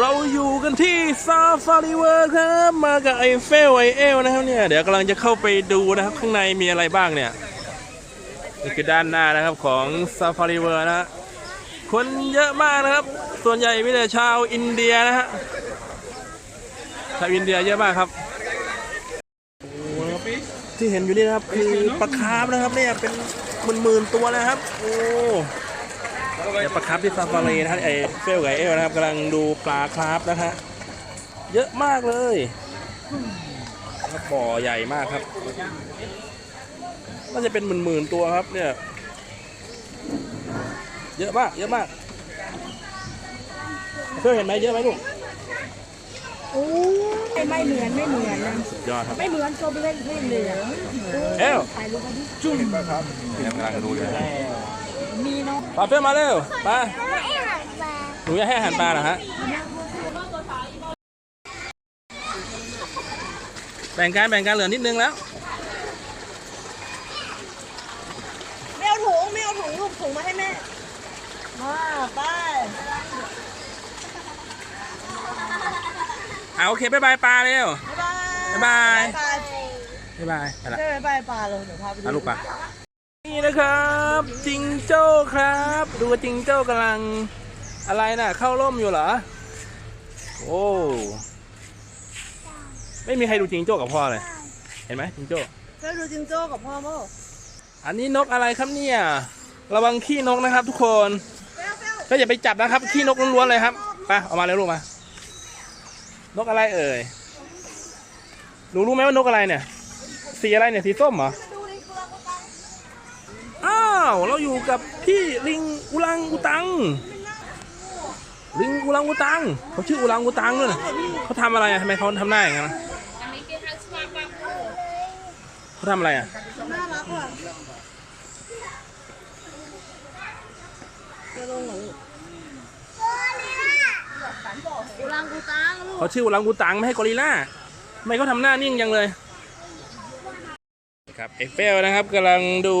เราอยู่กันที่ซาฟารีเวิร์ครับ มากับไอเฟลไอเอลนะครับเนี่ย เดี๋ยวกำลังจะเข้าไปดูนะครับ ข้างในมีอะไรบ้างเนี่ยนี่คือด้านหน้านะครับของซาฟารีเวิร์นะฮะคนเยอะมากนะครับ ส่วนใหญ่มีแต่ชาวอินเดียนะฮะชาวอินเดียเยอะมากครับโอ้โหนะครับ ที่เห็นอยู่นี่นะครับคือปลาคาร์ฟนะครับเนี่ยเป็นหมื่นๆตัวนะครับ โอ้ เดี๋ยวปลาคาร์ฟที่ซาฟารีนะครับไอเฟลกับไอเอลนะครับกำลังดูปลาคาร์ฟนะฮะเยอะมากเลยแล้วบ่อใหญ่มากครับน่าจะเป็นหมื่นๆตัวครับเนี่ย เยอะมาก เยอะมากเพื่อเห็นไหมเยอะไหมลูกโอ้ยไม่เหมือนไม่เหมือนนะสุดยอดครับไม่เหมือนโชว์ไปเล่นไม่เหมือนเอ้วถ่ายรูปมาดิจุ่มครับกำลังดูอยู่ มีเนาะปลาเพื่อนมาเร็วมาหนูอยากให้อาหารปลาเหรอฮะแบ่งกันแบ่งกันเหลือนิดนึงแล้วไม่เอาถุงไม่เอาถุงลูกถุงมาให้แม่ มาไปเอาโอเคบายบายปลาเร็วบ๊ายบายบ๊ายบายไปบายบายไปละเจ้าไปปลาเลยเดี๋ยวพาไปดูเอาลูกปลา นี่นะครับจิงโจ้ครับ ดูว่าจิงโจ้กำลังอะไรน่ะ เข้าร่มอยู่เหรอ โอ้ไม่มีใครดูจิงโจ้กับพ่อเลย เห็นไหมจิงโจ้เจ้าดูจิงโจ้กับพ่อมั้งอันนี้นกอะไรครับเนี่ยระวังขี้นกนะครับ ทุกคนก็อย่าไปจับนะครับขี้นกล้วนๆเลยครับไปเอามาเลยลูกมานกอะไรเอ่ยหนูรู้ไหมว่านกอะไรเนี่ย สีอะไรเนี่ยสีส้มเหรออ้าว เราอยู่กับพี่ลิงอุลังอุตัง ลิงอุลังอุตังเขาชื่ออุลังอุตังด้วยนะเขาทำอะไรอะทำไมเขาทำหน้าอย่างนั้นอะเขาทำอะไรอะน่ารักว่ะจะลงเหรอลูกกูรังกูตังลูกเขาชื่ออุลังอุตังไม่ให้กอริลล่าทำไมเขาทำหน้านิ่งจังเลย ครับเอฟเฟลนะครับกำลังดู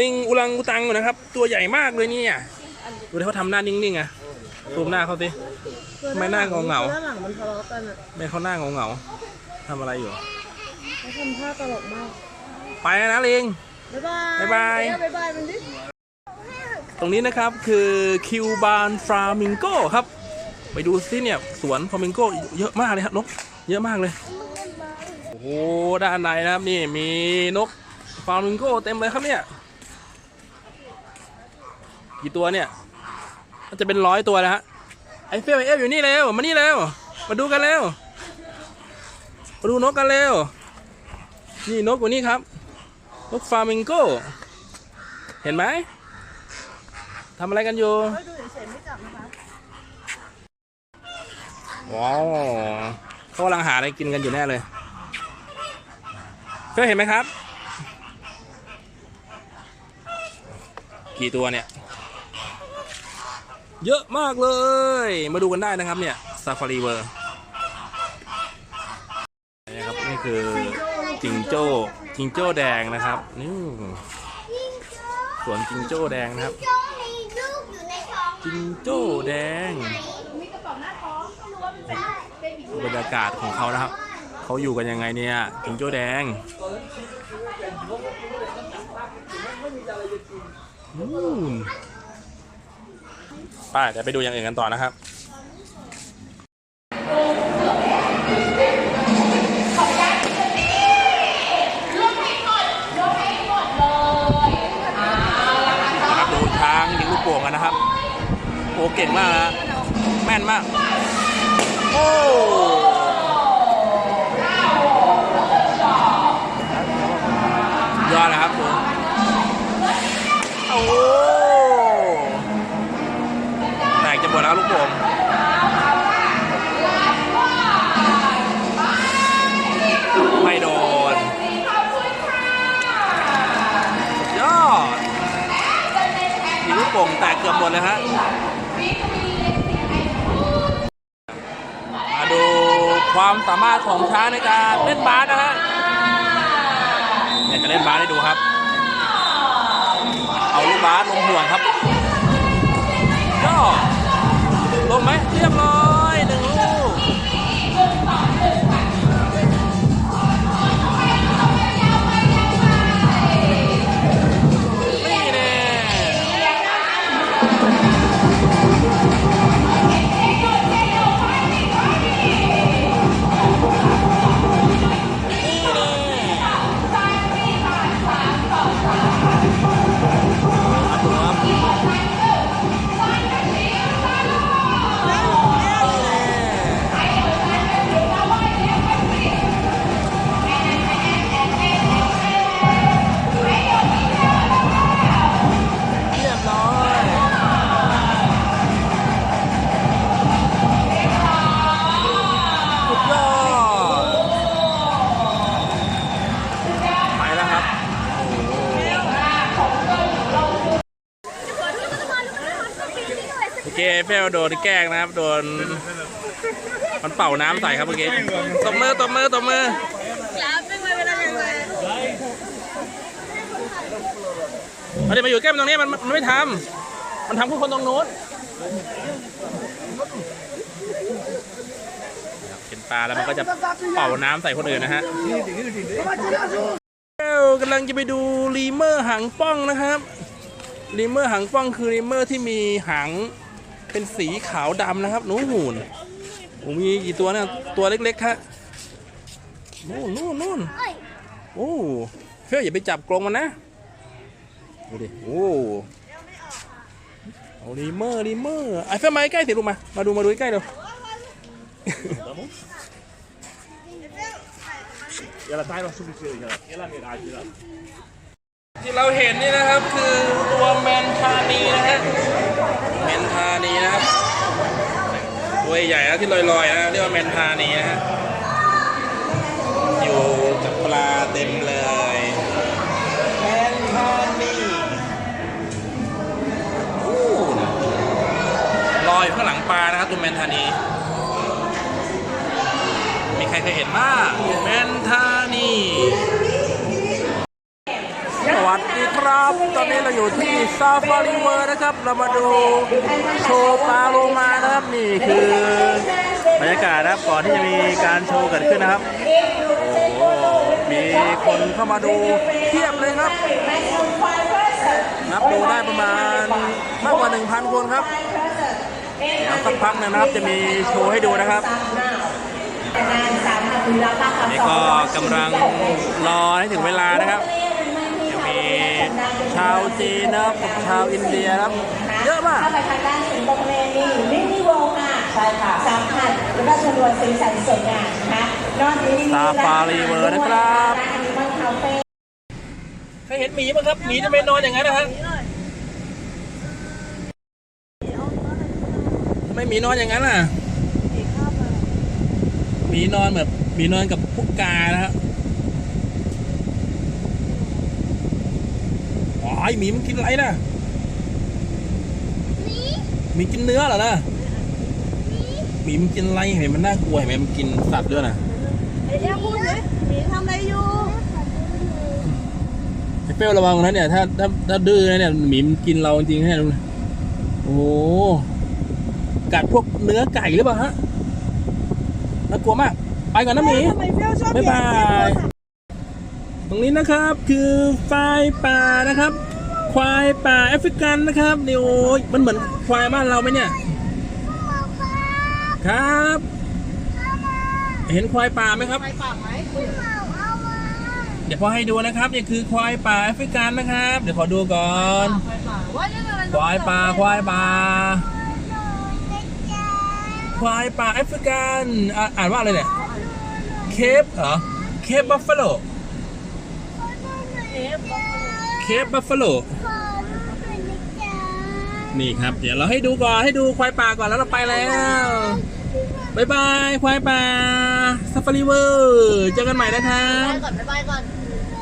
ลิงอุลังอุตังอยู่นะครับ ตัวใหญ่มากเลยเนี่ยดูที่เขาทำหน้านิ่งๆอะซูมหน้าเขาสิทำไมหน้าเหงาๆด้านหลังมันทะเลาะกันอะไม่เขาหน้าเหงาๆทำอะไรอยู่เขาทำท่าตลกมาก ไปแล้วนะลิงบ๊ายบายบ๊ายบายเอ๊ะบ๊ายบายมันดิตรงนี้นะครับคือคิวบานฟลามิงโกครับ ไปดูซิเนี่ยสวนฟลามิงโกเยอะมากเลยครับนกเยอะมากเลยโอ้โหด้านในนะครับนี่มีนกฟลามิงโกเต็มเลยครับเนี่ย กี่ตัวเนี่ยน่าจะเป็นร้อยตัวแล้วฮะไอเฟลไอเอฟอยู่นี่เร็วมานี่เร็วมาดูกันเร็วมาดูนกกันเร็วนี่นกอยู่นี่ครับนกฟลามิงโกเห็นไหมทำอะไรกันอยู่เฮ้ยดูเฉยๆไม่จับนะคะว้าวเขากำลังหาอะไรกินกันอยู่แน่เลย เคยเห็นไหมครับ กี่ตัวเนี่ย เยอะมากเลย มาดูกันได้นะครับเนี่ยซาฟารีเวอร์นี่ครับนี่คือจิงโจ้จิงโจ้แดงนะครับนี่สวนจิงโจ้แดงนะครับโจ้มีลูกอยู่ในท้องจิงโจ้แดงมีกระเป๋าหน้าท้องไม่รู้ว่ามันเป็นเบบีดูบรรยากาศของเขานะครับ เขาอยู่กันยังไงเนี่ยจิงโจ้แดงนู่นไป้าเดี๋ยวไปดูอย่างอื่นกันต่อนะครับนะครับดูช้างยิงลูกโป่งกันนะครับโอ้เก่งมากนะ แม่นมาก โอ้ ยอดนะครับดูโอ้แตกจะหมดแล้วลูกโป่งไม่โดนยอดยิงลูกโป่งแตกเกือบหมดเลยฮะมาดูความสามารถของช้างในการเล่นบาสนะฮะ อยากจะเล่นบาสให้ดูครับ เอาลูกบาสลงห่วงครับ ก็ลงไหมเรียบร้อย เฟลโดนแกล้งนะครับ โดน มันเป่าน้ำใส่ครับเมื่อกี้ตบมือตบมือตบมือเอาเดี๋ยวมาอยู่แก้มตรงนี้มันมันไม่ทำมันทำคู่คนตรงโน้นเห็นปลาแล้วมันก็จะเป่าน้ำใส่คนอื่นนะฮะเอ้ากำลังจะไปดูรีเมอร์หางป้องนะครับรีเมอร์หางป้องคือรีเมอร์ที่มีหาง เป็นสีขาวดำนะครับนู้นหูนโอ้มีกี่ตัวเนะตัวเล็กๆครับนู่นนู่นนู่นโอ้เฮ้ยอย่าไปจับกรงมันนะดูดิโอ้เอารีเมอร์รีเมอร์ไอ้เฟรมมาใกล้สิลูกมามาดูมาดูใกล้เร็ว ที่เราเห็นนี่นะครับคือตัวแมนทานีนะฮะ แมนทานีนะครับ ตัวใหญ่นะที่ลอยๆนะเรียกว่าแมนทานีนะฮะ อยู่กับปลาเต็มเลยแมนทานี้ลอยข้างหลังปลานะครับตัวแมนทานี มีใครเคยเห็นบ้างแมนทานี ครับ ตอนนี้เราอยู่ที่ซาฟารีเวิร์นะครับ เรามาดูโชว์ปลาโลมานะครับ นี่คือบรรยากาศนะครับก่อนที่จะมีการโชว์เกิดขึ้นนะครับ โอ้มีคนเข้ามาดูเทียบเลยครับ นับดูได้ประมาณมากกว่า 1,000 คนครับเดี๋ยวสักพักนะครับจะมีโชว์ให้ดูนะครับนี่ก็กำลังรอให้ถึงเวลานะครับ ชาวจีนนะครับกับชาวอินเดียนะครับ เยอะมาก เข้าไปทางด้านสิงคโปร์เลนี่มินิโวค่ะใช่ค่ะสามพันแล้วก็ชนวนสีสันสวยงามนะคะนอกจากนี้ซาฟารีเวิร์นะครับอันนี้มันคาเฟ่เคยเห็นหมีไหมครับหมีจะไม่นอนอย่างนั้นนะฮะทำไมหมีนอนอย่างนั้นล่ะหมีนอนแบบหมีนอนกับพวกกานะครั บอ๋อไอหมีมันกินอะไรนะหมีกินเนื้อเหรอนะหมีมันกินอะไรเห็นมันน่ากลัวเห็นไหมมันกินสัตว์ด้วยนะไอ้แย่พูดเลยหมีทำอะไรอยู่ไอ้เฟลระวังนะเนี่ยถ้าถ้าถ้าดื้อนะเนี่ยหมีมันกินเราจริงๆแค่ดูนะโอ้โหกัดพวกเนื้อไก่หรือเปล่าฮะน่ากลัวมาก ไปก่อนนะหมีทำไมเฟลชอบบ๊ายบาย ตรงนี้นะครับคือควายป่านะครับ ควายป่าแอฟริกันนะครับนี่โอ้ยมันเหมือนควายบ้านเราไหมเนี่ย ครับ เห็นควายป่าไหมครับ ไปปากไหมเดี๋ยวพอให้ดูนะครับนี่คือควายป่าแอฟริกันนะครับ เดี๋ยวขอดูก่อน ไปปากว่าเรื่องอะไรควายป่าควายป่า ควายป่าแอฟริกันอะอ่านว่าอะไรเนี่ย เคปเหรอ เคปบัฟฟาโล เอฟ เคปบัฟฟาโลนี่ครับ เดี๋ยวเราให้ดูก่อนให้ดูควายป่าก่อนแล้วเราไปแล้วบายบายควายป่าซาฟารีเวอร์เจอกันใหม่นะครับไปก่อนไปก่อน